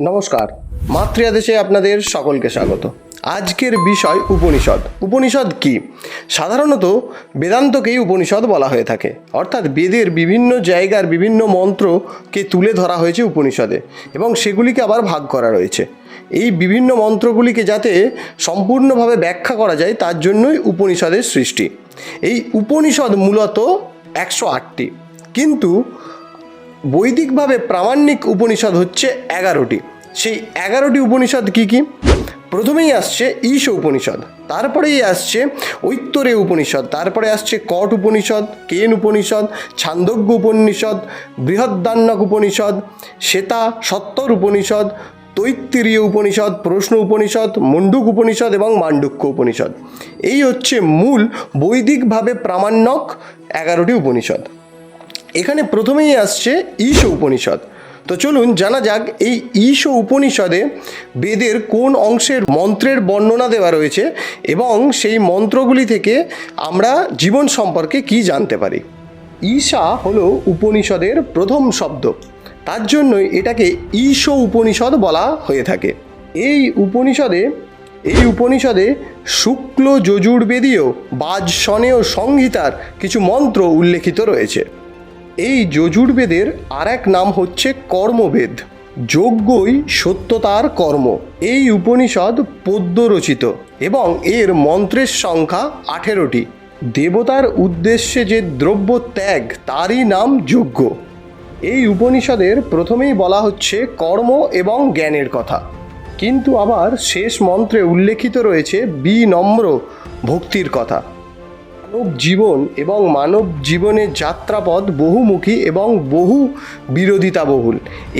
নমস্কার মাতৃয়াদেশে আপনাদের সকলকে স্বাগত। আজকের বিষয় উপনিষদ। উপনিষদ কি? সাধারণত বেদান্তকেই উপনিষদ বলা হয়ে থাকে। অর্থাৎ বেদের বিভিন্ন জায়গার বিভিন্ন মন্ত্রকে তুলে ধরা হয়েছে উপনিষদে এবং সেগুলিকে আবার ভাগ করা রয়েছে। এই বিভিন্ন মন্ত্রগুলিকে যাতে সম্পূর্ণভাবে ব্যাখ্যা করা যায়, তার জন্যই উপনিষদের সৃষ্টি। এই উপনিষদ মূলত একশো আটটি। কিন্তু বৈদিকভাবে প্রামাণ্যিক উপনিষদ হচ্ছে এগারোটি। সেই এগারোটি উপনিষদ কি কি? প্রথমেই আসছে ঈশ উপনিষদ, তারপরেই আসছে ঐত্তরে উপনিষদ, তারপরে আসছে কট উপনিষদ, কেন উপনিষদ ছান্দোগ্য উপনিষদ বৃহদ্দান্নক উপনিষদ, শ্বেতা সত্তর উপনিষদ, তৈত্তিরীয় উপনিষদ, প্রশ্ন উপনিষদ, মণ্ডুক উপনিষদ এবং মান্ডুক্য উপনিষদ। এই হচ্ছে মূল বৈদিকভাবে প্রামাণ্যক এগারোটি উপনিষদ। এখানে প্রথমেই আসছে ঈশ উপনিষদ। তো চলুন জানা যাক এই ঈশ উপনিষদে বেদের কোন অংশের মন্ত্রের বর্ণনা দেওয়া রয়েছে এবং সেই মন্ত্রগুলি থেকে আমরা জীবন সম্পর্কে কি জানতে পারি। ঈশা হলো উপনিষদের প্রথম শব্দ। তার জন্যই এটাকে ঈশ উপনিষদ বলা হয়ে থাকে। এই উপনিষদে এই উপনিষদে শুক্ল যজুর্বেদীয়, বাজসনেয় সংহিতার কিছু মন্ত্র উল্লেখিত রয়েছে। এই যজুর্বেদের আর এক নাম হচ্ছে কর্মবেদ। যজ্ঞই সত্যতার কর্ম। এই উপনিষদ পদ্য রচিত এবং এর মন্ত্রের সংখ্যা আঠেরোটি। দেবতার উদ্দেশ্যে যে দ্রব্য ত্যাগ, তারই নাম যজ্ঞ। এই উপনিষদের প্রথমেই বলা হচ্ছে কর্ম এবং জ্ঞানের কথা। কিন্তু আবার শেষ মন্ত্রে উল্লেখিত রয়েছে বিনম্র ভক্তির কথা। মানব জীবন এবং মানব জীবনের যাত্রাপথ বহুমুখী এবং বহু বিরোধিতাবহুল।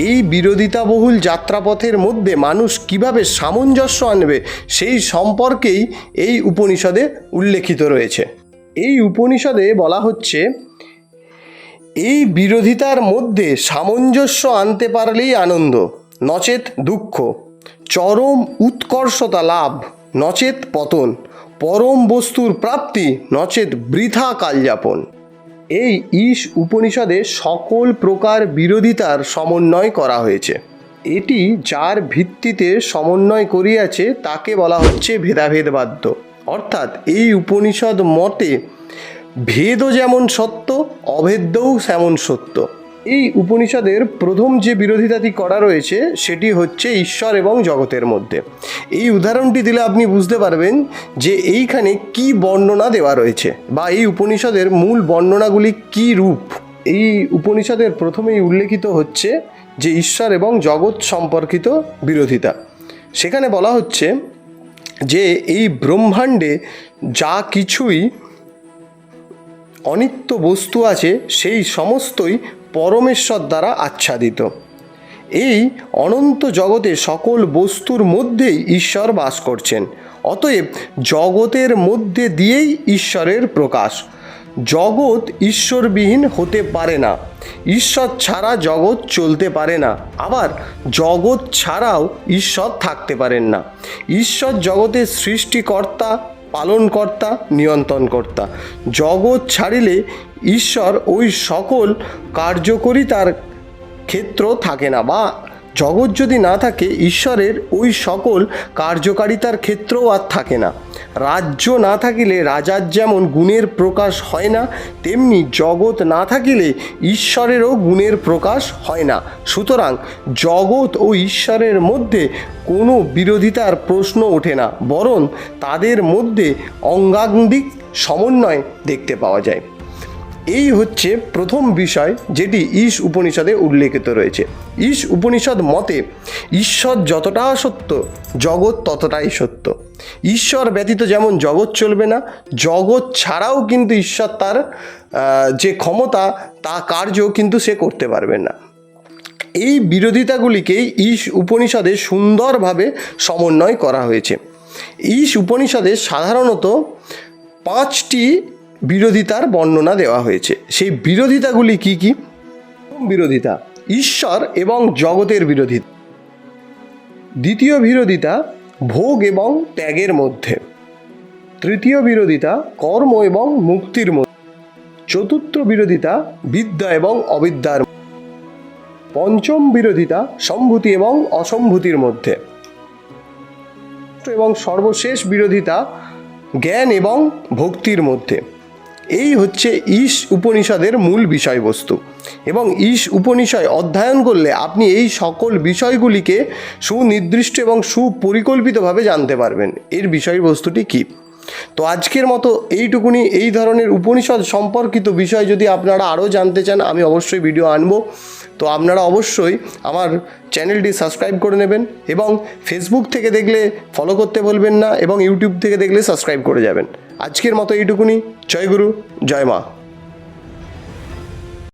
এই বিরোধিতাবহুল যাত্রাপথের মধ্যে মানুষ কীভাবে সামঞ্জস্য আনবে সেই সম্পর্কেই এই উপনিষদে উল্লেখিত রয়েছে। এই উপনিষদে বলা হচ্ছে, এই বিরোধিতার মধ্যে সামঞ্জস্য আনতে পারলেই আনন্দ নচেত দুঃখ, চরম উৎকর্ষতা লাভ নচেত পতন পরম বস্তুর প্রাপ্তি, নচেত বৃথা কালযাপন। এই ঈশ উপনিষদে সকল প্রকার বিরোধিতার সমন্বয় করা হয়েছে। এটি যার ভিত্তিতে সমন্বয় করিয়াছে, তাকে বলা হচ্ছে ভেদাভেদবাদ্য। অর্থাৎ এই উপনিষদ মতে, ভেদও যেমন সত্য অভেদ্যও তেমন সত্য। এই উপনিষদের প্রথম যে বিরোধিতাটি করা রয়েছে, সেটি হচ্ছে ঈশ্বর এবং জগতের মধ্যে। এই উদাহরণটি দিলে আপনি বুঝতে পারবেন যে এইখানে কি বর্ণনা দেওয়া রয়েছে বা এই উপনিষদের মূল বর্ণনাগুলি কি রূপ। এই উপনিষদের প্রথমেই উল্লেখিত হচ্ছে যে ঈশ্বর এবং জগৎ সম্পর্কিত বিরোধিতা। সেখানে বলা হচ্ছে যে এই ব্রহ্মাণ্ডে যা কিছুই অনিত্য বস্তু আছে, সেই সমস্তই পরমেশ্বর দ্বারা আচ্ছাদিত। এই অনন্ত জগতে সকল বস্তুর মধ্যেই ঈশ্বর বাস করছেন। অতএব জগতের মধ্যে দিয়েই ঈশ্বরের প্রকাশ। জগৎ ঈশ্বরবিহীন হতে পারে না। ঈশ্বর ছাড়া জগৎ চলতে পারে না। আবার জগৎ ছাড়াও ঈশ্বর থাকতে পারেন না। ঈশ্বর জগতের সৃষ্টিকর্তা পালনকর্তা নিয়ন্ত্রণকর্তা। জগৎ ছাড়িলে ঈশ্বর ওই সকল কার্যকরী তার ক্ষেত্র থাকে না বা জগৎ যদি না থাকে, ঈশ্বরের ওই সকল কার্যকারিতার ক্ষেত্রও আর থাকে না। রাজ্য না থাকিলে রাজার যেমন গুণের প্রকাশ হয় না, তেমনি জগৎ না থাকিলে ঈশ্বরেরও গুণের প্রকাশ হয় না। সুতরাং জগৎ ও ঈশ্বরের মধ্যে কোনো বিরোধিতার প্রশ্ন ওঠে না, বরং তাদের মধ্যে অঙ্গাঙ্গিক সমন্বয় দেখতে পাওয়া যায়। এই হচ্ছে প্রথম বিষয় যেটি ঈশ উপনিষদে উল্লেখিত রয়েছে। ঈশ উপনিষদ মতে, ঈশ্বর যতটা সত্য, জগৎ ততটাই সত্য। ঈশ্বর ব্যতীত যেমন জগৎ চলবে না, জগৎ ছাড়াও কিন্তু ঈশ্বর তার যে ক্ষমতা, তা কার্য কিন্তু সে করতে পারবে না। এই বিরোধিতাগুলিকেই ঈশ উপনিষদে সুন্দরভাবে সমন্বয় করা হয়েছে। ঈশ উপনিষদে সাধারণত পাঁচটি বিরোধিতার বর্ণনা দেওয়া হয়েছে। সেই বিরোধিতাগুলি কি কি? বিরোধিতা, ঈশ্বর এবং জগতের বিরোধিতা। দ্বিতীয় বিরোধিতা, ভোগ এবং ত্যাগের মধ্যে। তৃতীয় বিরোধিতা, কর্ম এবং মুক্তির মধ্যে। চতুর্থ বিরোধিতা, বিদ্যা এবং অবিদ্যার পঞ্চম বিরোধিতা, সম্ভূতি এবং অসম্ভূতির মধ্যে। এবং সর্বশেষ বিরোধিতা, জ্ঞান এবং ভক্তির মধ্যে। এই হচ্ছে ঈশ উপনিষদের মূল বিষয়বস্তু। এবং ঈশ উপনিষয় অধ্যয়ন করলে আপনি এই সকল বিষয়গুলিকে সুনির্দিষ্ট এবং সুপরিকল্পিতভাবে জানতে পারবেন। এর বিষয়বস্তুটি কী? তো আজকের মতো এইটুকুনি, এই ধরনের উপনিষদ সম্পর্কিত বিষয় যদি আপনারা আরও জানতে চান, আমি অবশ্যই ভিডিও আনব। তো আপনারা অবশ্যই আমার চ্যানেলটি সাবস্ক্রাইব করে নেবেন এবং ফেসবুক থেকে দেখলে ফলো করতে বলবেন না এবং ইউটিউব থেকে দেখলে সাবস্ক্রাইব করে যাবেন। আজকের মতো এইটুকুনি। জয় গুরু, জয় মা।